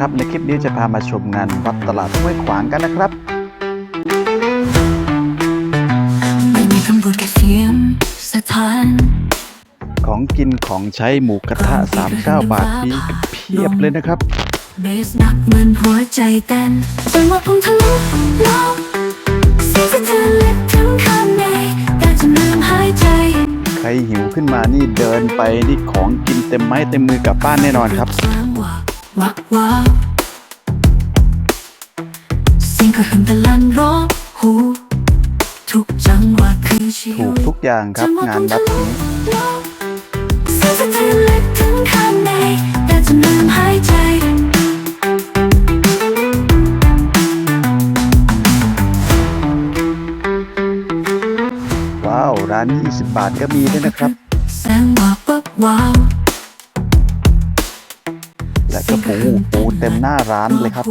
ครับ ในคลิปนี้จะพามาชมงานวัดตลาดห้วยขวางกันนะครับไม่มีคำพูดแค่เสียงสะท้านของกินของใช้หมูกระทะ 39 บาทมีกันเพียบเลยนะครับเบสหนักเหมือนหัวใจเต้นจังหวะพุ่งทะลุโลกเสียงสะเทือนลึกถึงข้างในแต่จะลืมหายใจ ใครหิวขึ้นมานี่เดินไปนี่ของกินเต็มไม้เต็มมือกลับบ้านแน่นอนครับเสียง วักวักวักเสียงกระหึ่มตะลันร้องหูทุกจังหวะคือชีถูกวิตทุกอย่างครับงานวัดนี้เสียงสะเทือนลึกถึงข้างในแต่จะลืมหายใจว้าว ร้านนี้20 บาทก็มีด้วยนะครับ แสงวาววับวาว และปูปูเต็มหน้าร้านเลยครับ